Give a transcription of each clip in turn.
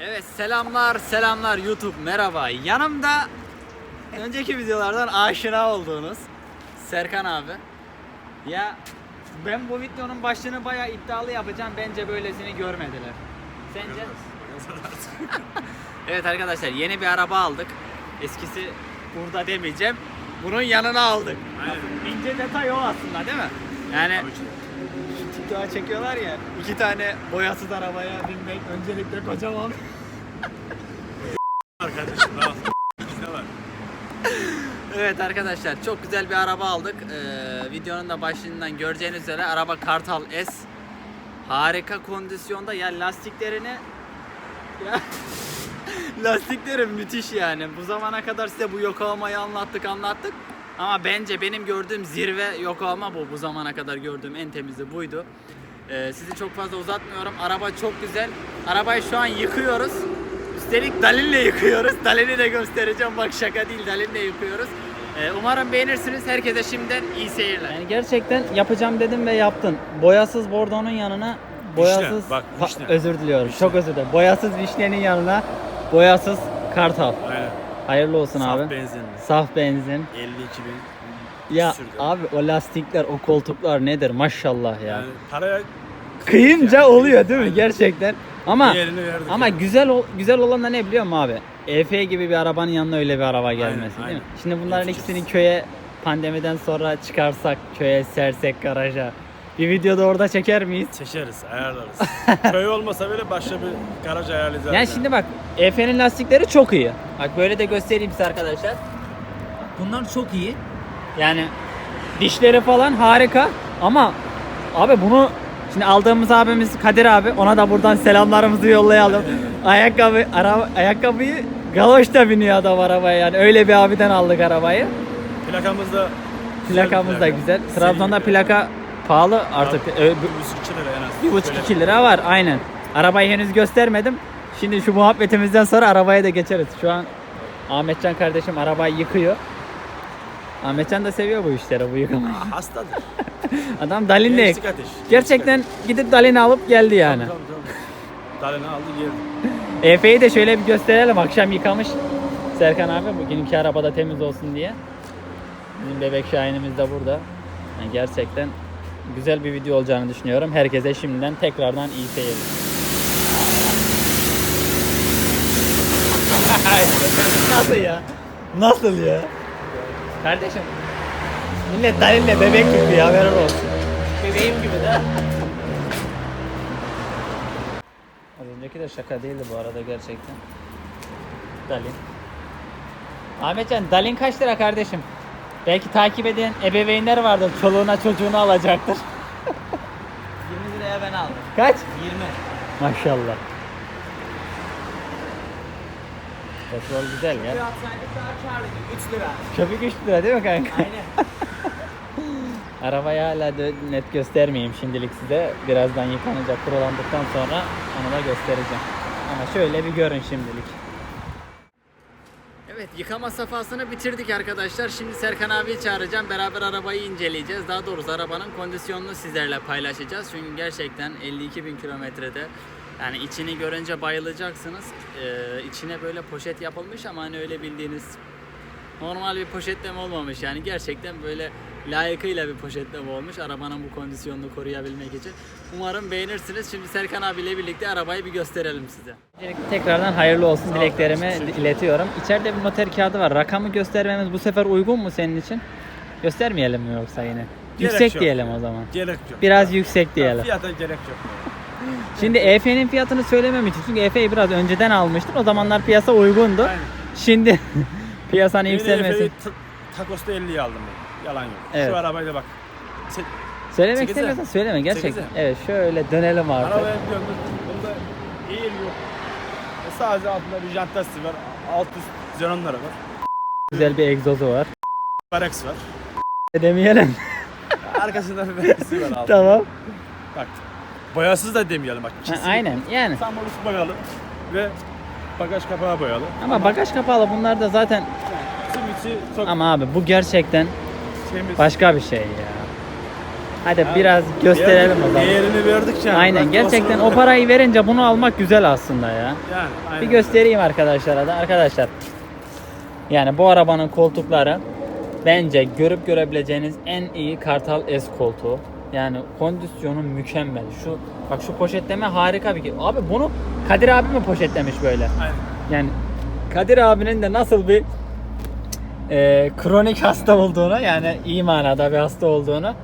Evet selamlar selamlar YouTube merhaba. Yanımda önceki videolardan aşina olduğunuz Serkan abi. Ya ben bu videonun başlığını bayağı iddialı yapacağım. Bence böylesini görmediler. Sence? evet arkadaşlar yeni bir araba aldık. Eskisi burada demeyeceğim. Bunun yanına aldık. Aynen. İnce detay o aslında değil mi? Yani TikTok'a çekiyorlar ya iki tane boyasız arabaya binmek öncelikle kocaman var. Evet arkadaşlar çok güzel bir araba aldık. Ee, videonun da başlığından göreceğiniz üzere araba Kartal S. Harika kondisyonda ya lastiklerini ya lastikleri müthiş yani. Bu zamana kadar size bu Yokohama'yı anlattık anlattık. Ama bence benim gördüğüm zirve Yokohama bu. Bu zamana kadar gördüğüm en temizi buydu. Ee, sizi çok fazla uzatmıyorum. Araba çok güzel. Arabayı şu an yıkıyoruz. Üstelik Dalin'le yıkıyoruz. Dalin'i de göstereceğim. Bak şaka değil Dalin'le yıkıyoruz. Ee, umarım beğenirsiniz. Herkese şimdiden iyi seyirler. Yani gerçekten yapacağım dedim ve yaptın. Boyasız bordonun yanına boyasız bak, Pa- vişne. özür diliyorum. Çok özür dilerim. Boyasız vişnenin yanına boyasız kartal. Aynen. Hayırlı olsun Saf abi. benzinli. Saf benzin. 52 bin. Ya Sürdü. abi o lastikler, o koltuklar nedir maşallah ya. Yani paraya Kıyınca Yani. oluyor değil mi Aynen. gerçekten? Ama ama yani. güzel ol- güzel olan da ne biliyor musun abi? EF gibi bir arabanın yanına öyle bir araba gelmesi değil mi? aynen. Şimdi bunların Yapacağız. ikisini köye pandemiden sonra çıkarsak, köye sersek garaja. Bir videoda orada çeker miyiz? Çeşeriz, ayarlarız. Köy olmasa bile başka bir garaj ayarlayacağız. Yani şimdi bak EF'nin lastikleri çok iyi. Bak böyle de göstereyim size arkadaşlar. Bunlar çok iyi. Yani dişleri falan harika ama abi bunu şimdi aldığımız abimiz Kadir abi ona da buradan selamlarımızı yollayalım. Ayakkabı araba ayakkabıyı galoşta biniyor adam arabaya yani öyle bir abiden aldık arabayı. Plakamız da Plakamız da plaka. güzel. Trabzon'da plaka pahalı artık. Ö- bir buçuk iki lira en az. Bir buçuk Böyle. iki lira var aynen. Arabayı henüz göstermedim. Şimdi şu muhabbetimizden sonra arabaya da geçeriz. Şu an Ahmetcan kardeşim arabayı yıkıyor. Ahmetcan da seviyor bu işleri, bu yıkamayı. Aa, Hastadır. Adam Dalin'le Gençlik ateş. gerçekten gidip Dalin'i alıp geldi yani. Tabii. tabii. Dalini aldı geldi. EF'yi de şöyle bir gösterelim. Akşam yıkamış Serkan abi. Bugünkü arabada temiz olsun diye. Bizim bebek şahinimiz de burada. Yani gerçekten güzel bir video olacağını düşünüyorum. Herkese şimdiden tekrardan iyi seyirler. Nasıl ya? Nasıl ya? Kardeşim. Millet Dalin'le bebek gibi ya haberin olsun. Bebeğim gibi de. Az önceki de şaka değildi bu arada gerçekten. Dalin. Ahmetcan Dalin kaç lira kardeşim? Belki takip eden ebeveynler vardır. Çoluğuna çocuğunu alacaktır. 20 liraya ben aldım. Kaç? 20. Maşallah. Petrol güzel ya. atsaydık daha karlıydı. 3 lira. Köpük 3 lira değil mi kanka? Aynen. Arabayı hala net göstermeyeyim şimdilik size. Birazdan yıkanacak, kurulandıktan sonra onu da göstereceğim. Ama şöyle bir görün şimdilik. Evet yıkama safhasını bitirdik arkadaşlar. Şimdi Serkan abiyi çağıracağım. Beraber arabayı inceleyeceğiz. Daha doğrusu arabanın kondisyonunu sizlerle paylaşacağız. Çünkü gerçekten 52 bin kilometrede yani içini görünce bayılacaksınız. Ee, içine böyle poşet yapılmış ama hani öyle bildiğiniz normal bir poşetleme olmamış yani gerçekten böyle layıkıyla bir poşetleme olmuş arabanın bu kondisyonunu koruyabilmek için. Umarım beğenirsiniz. Şimdi Serkan abiyle birlikte arabayı bir gösterelim size. Tekrardan hayırlı olsun ol, dileklerimi iletiyorum. İçeride bir noter kağıdı var. Rakamı göstermemiz bu sefer uygun mu senin için? Göstermeyelim mi yoksa yine? yüksek yok. diyelim o zaman. Gerek yok. Biraz yüksek diyelim. Fiyata gerek yok. Şimdi EF'nin fiyatını söylemem için çünkü EF'yi biraz önceden almıştın. O zamanlar piyasa uygundu. Aynen. Şimdi piyasanın yükselmesi. Takosta 50'ye aldım ben. Yalan yok. Evet. Şu arabayla bak. Se- Söylemek istemiyorsan söyleme gerçekten. Sekize. Evet şöyle dönelim artık. Arabaya döndüm. Bunda eğil yok. E sadece altında bir jantası var. Alt üst xenonları var. Güzel bir egzozu var. Barex var. Demeyelim. Arkasında bir vergisi var altında. tamam. Bak. Boyasız da demeyelim bak. Ha, aynen yani. Tam boyalı ve bagaj kapağı boyalı. Ama bagaj kapalı bunlar da zaten Bizim içi çok ama abi bu gerçekten temiz. başka bir şey ya. Hadi biraz gösterelim o zaman. Değerini verdikçe. Aynen gerçekten o parayı verince bunu almak güzel aslında ya. Yani aynen. Bir göstereyim arkadaşlara da. Arkadaşlar yani bu arabanın koltukları bence görüp görebileceğiniz en iyi Kartal S koltuğu. Yani kondisyonu mükemmel. Şu bak şu poşetleme harika bir şey. Abi bunu Kadir abi mi poşetlemiş böyle? Aynen. Yani Kadir abinin de nasıl bir e, kronik hasta olduğunu yani iyi manada bir hasta olduğunu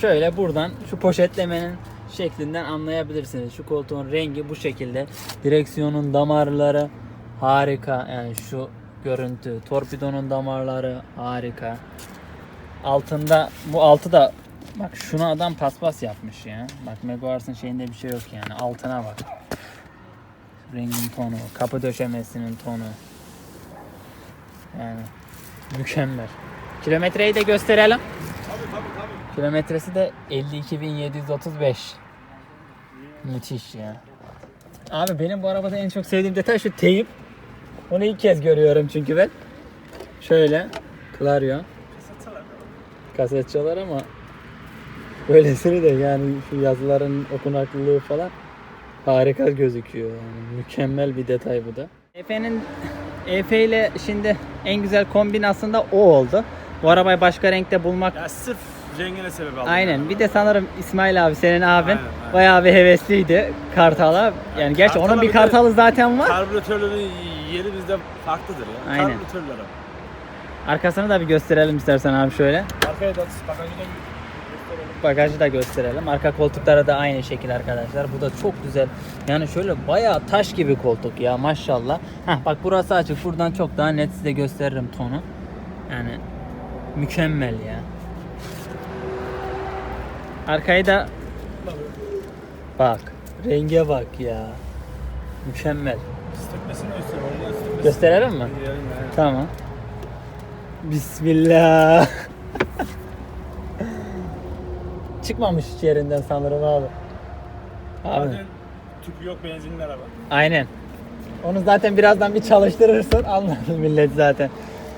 şöyle buradan şu poşetlemenin şeklinden anlayabilirsiniz. Şu koltuğun rengi bu şekilde. Direksiyonun damarları harika. Yani şu görüntü. Torpidonun damarları harika. Altında bu altı da bak şunu adam paspas yapmış ya. Bak Megawars'ın şeyinde bir şey yok yani. Altına bak. Rengin tonu, kapı döşemesinin tonu. Yani mükemmel. Kilometreyi de gösterelim. Kilometresi de 52.735. Müthiş ya. Abi benim bu arabada en çok sevdiğim detay şu teyip. Onu ilk kez görüyorum çünkü ben. Şöyle. Clario. Kaset çalar ama böylesini de yani şu yazıların okunaklılığı falan harika gözüküyor. Yani mükemmel bir detay bu da. Efe'nin Efe ile şimdi en güzel kombin aslında o oldu. Bu arabayı başka renkte bulmak Ya sırf rengine sebep aldım. Aynen. Bir de sanırım İsmail abi senin abin Aynen, aynen. bayağı bir hevesliydi Kartal'a. Yani gerçi Kartal'a onun bir de- kartalı zaten var. Karbüratörlerin yeri bizde farklıdır ya. Aynen. Karbüratörler. Arkasını da bir gösterelim istersen abi şöyle. Arkaya da bagajı Bagajı da gösterelim. Arka koltukları da aynı şekil arkadaşlar. Bu da çok güzel. Yani şöyle bayağı taş gibi koltuk ya maşallah. Heh, bak burası açık. Buradan çok daha net size gösteririm tonu. Yani mükemmel ya. Arkayı da bak. Renge bak ya. Mükemmel. Gösterelim mi? Tamam. Bismillah. Çıkmamış hiç yerinden sanırım abi. Abi. Zaten tüp yok benzinli araba. Aynen. Onu zaten birazdan bir çalıştırırsın. Anlar millet zaten.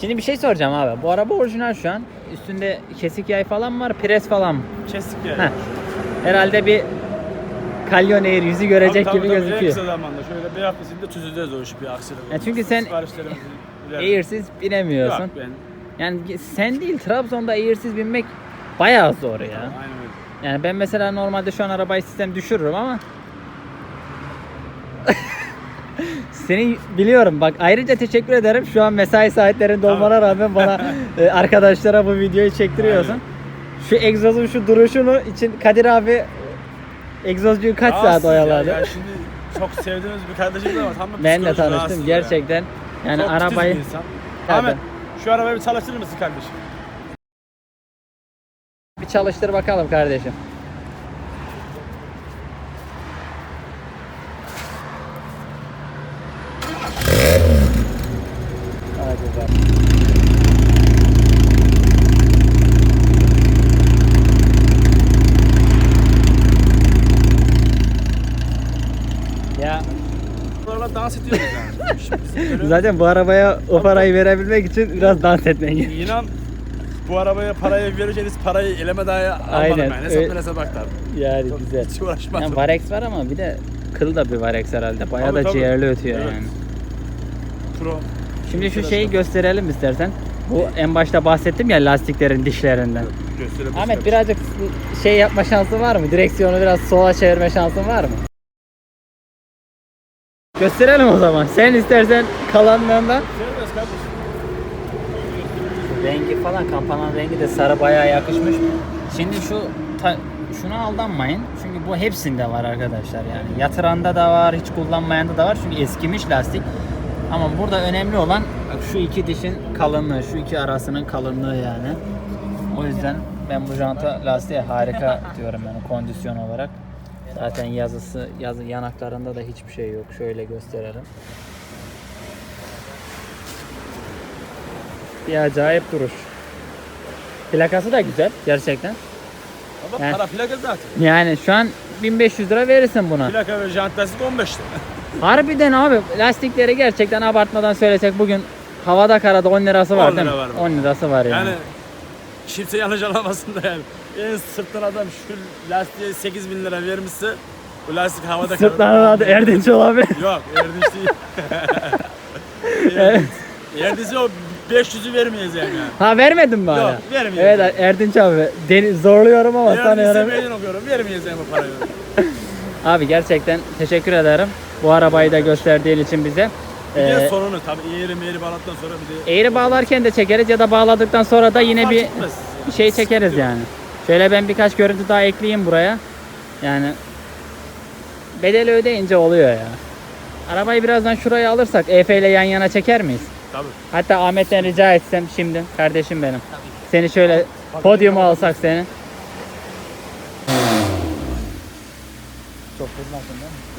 Şimdi bir şey soracağım abi. Bu araba orijinal şu an. Üstünde kesik yay falan mı var? Pres falan mı? Kestik yani. Heh. Herhalde bir Kalyon Air yüzü görecek Tabii, gibi tabii, tabii. En gözüküyor. kısa zamanda şöyle bir hafta içinde çözeceğiz o işi bir aksilik. Ya çünkü sen Air'siz binemiyorsun. Yok ben. Yani sen değil Trabzon'da Air'siz binmek bayağı zor ya. Aynen öyle. Yani ben mesela normalde şu an arabayı sistem düşürürüm ama Seni biliyorum bak ayrıca teşekkür ederim şu an mesai saatlerinde olmana rağmen bana e, arkadaşlara bu videoyu çektiriyorsun. Aynen. Şu egzozun şu duruşunu için Kadir abi egzozcuyu kaç saat Rahatsız ya. oyaladı? Ya şimdi çok sevdiğimiz bir kardeşimiz ama tam ben de tanıştım ya. gerçekten. Yani Çok titiz arabayı. Ahmet şu arabayı bir çalıştırır mısın kardeşim? Bir çalıştır bakalım kardeşim. Ya Bu araba dans ediyoruz yani. Şimdi bizim görevimiz- zaten bu arabaya o parayı verebilmek için biraz dans etmen gerekiyor. İnan bu arabaya parayı vereceğiniz parayı eleme daha almadım Aynen, yani. Hesap aktardım. Yani Çok- güzel. Hiç uğraşmadım. Yani Varex var ama bir de kıl da bir Varex herhalde. Bayağı Tabii, da tabii. ciğerli ötüyor Evet. yani. Pro. Şimdi şu şeyi gösterelim istersen. Bu en başta bahsettim ya lastiklerin dişlerinden. Gösterebiliriz Ahmet birazcık şey yapma şansın var mı? Direksiyonu biraz sola çevirme şansın var mı? Gösterelim o zaman. Sen istersen kalanlarından. Serbest kardeşim. Rengi falan kampananın rengi de sarı bayağı yakışmış. Şimdi şu ta- şuna aldanmayın. Çünkü bu hepsinde var arkadaşlar yani. Yatıranda da var, hiç kullanmayanda da var. Çünkü eskimiş lastik. Ama burada önemli olan şu iki dişin kalınlığı, şu iki arasının kalınlığı yani. O yüzden ben bu janta lastiğe harika diyorum yani kondisyon olarak. Zaten yazısı, yazı yanaklarında da hiçbir şey yok. Şöyle gösterelim. Bir acayip duruş. Plakası da güzel gerçekten. Ama Yani- para plaka zaten. Yani şu an 1500 lira verirsin buna. Plaka ve jant lastik 15 lira. Harbiden abi lastikleri gerçekten abartmadan söylesek bugün havada karada 10 lirası var 10 değil lira mi? var bak. 10 lirası var yani. Yani kimse yanlış anlamasın da yani. En sırttan adam şu lastiğe 8 bin lira vermişse bu lastik havada kalır. Sırtlanın adı Erdinç olabilir. Yok Erdinç değil. Erdinç. Erdinç'e o 500'ü vermeyeceğim yani. Ha vermedin mi hala? Yok vermeyeceğim. Evet Erdinç abi deni zorluyorum ama Erdinç'e sanıyorum. meydan okuyorum. Vermeyeceğim bu parayı. Abi gerçekten teşekkür ederim. Bu arabayı da gösterdiğin için bize. Bir de Ee, sorunu tabii eğri meğri bağlattıktan sonra bir de eğri bağlarken de çekeriz ya da bağladıktan sonra da yine fark bir etmez. şey çekeriz yani. Şöyle ben birkaç görüntü daha ekleyeyim buraya. Yani bedeli ödeyince oluyor ya. Arabayı birazdan şuraya alırsak Efe ile yan yana çeker miyiz? Tabii. Hatta Ahmet'ten rica etsem şimdi kardeşim benim. Seni şöyle podyuma alsak seni. Çok kızmasın değil mi?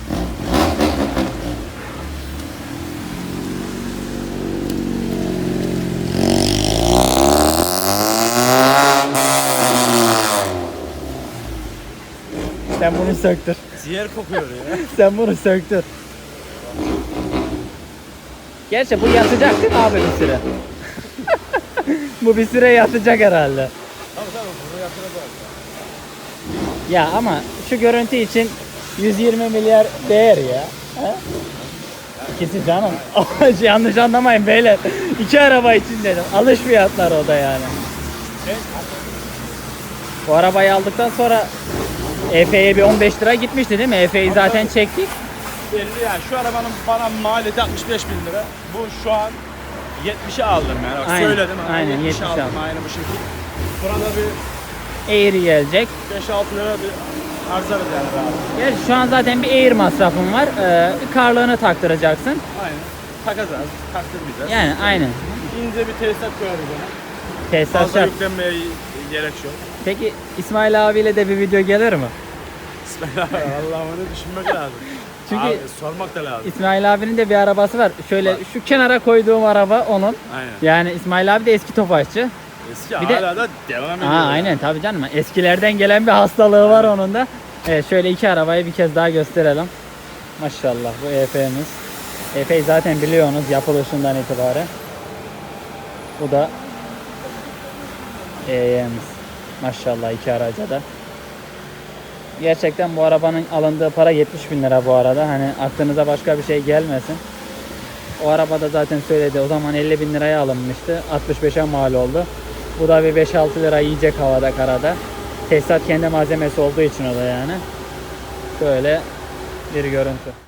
Sen bunu söktür. Ciğer kokuyor ya. Sen bunu söktür. Gerçi bu yatacak değil mi abi bir süre? bu bir süre yatacak herhalde. tabii tabii bunu yatıracağız. Ya ama şu görüntü için 120 milyar değer ya. İkisi canım. Yanlış anlamayın beyler. İki araba için dedim. Alış fiyatları o da yani. Bu arabayı aldıktan sonra EF'ye bir 15 lira gitmişti değil mi? EF'yi zaten çektik. 50 yani şu arabanın bana maliyeti 65 bin lira. Bu şu an 70'e aldım yani. Bak Aynen, söyledim. ha, aynen, 70'e 70'e aldım. aldım. Aynı bu şekilde. Burada bir Eğri gelecek. 5-6 lira bir harcarız yani rahat. Gerçi şu an zaten bir Air masrafım var. Ee, bir karlığını taktıracaksın. Aynen. Takacağız, taktırmayacağız. Yani aynen. İnce bir tesisat koyarız ona. Tesisat Fazla şart. yüklenmeye gerek yok. Peki İsmail abiyle de bir video gelir mi? Bismillah. Allah'ım onu düşünmek lazım. Çünkü- Abi, sormak da lazım. İsmail abinin de bir arabası var. Şöyle Var. şu kenara koyduğum araba onun. Aynen. Yani İsmail abi de eski tofaşçı. Eski Bir de- hala da devam ediyor. Aa, aynen tabii canım. Eskilerden gelen bir hastalığı var onun da. Evet şöyle iki arabayı bir kez daha gösterelim. Maşallah bu EF'miz. EF'yi zaten biliyorsunuz yapılışından itibaren. Bu da EY'miz. Maşallah iki araca da. Gerçekten bu arabanın alındığı para 70 bin lira bu arada. Hani aklınıza başka bir şey gelmesin. O arabada zaten söyledi. O zaman 50 bin liraya alınmıştı. 65'e mal oldu. Bu da bir 5-6 lira yiyecek havada karada. Tesisat kendi malzemesi olduğu için o da yani. Böyle bir görüntü.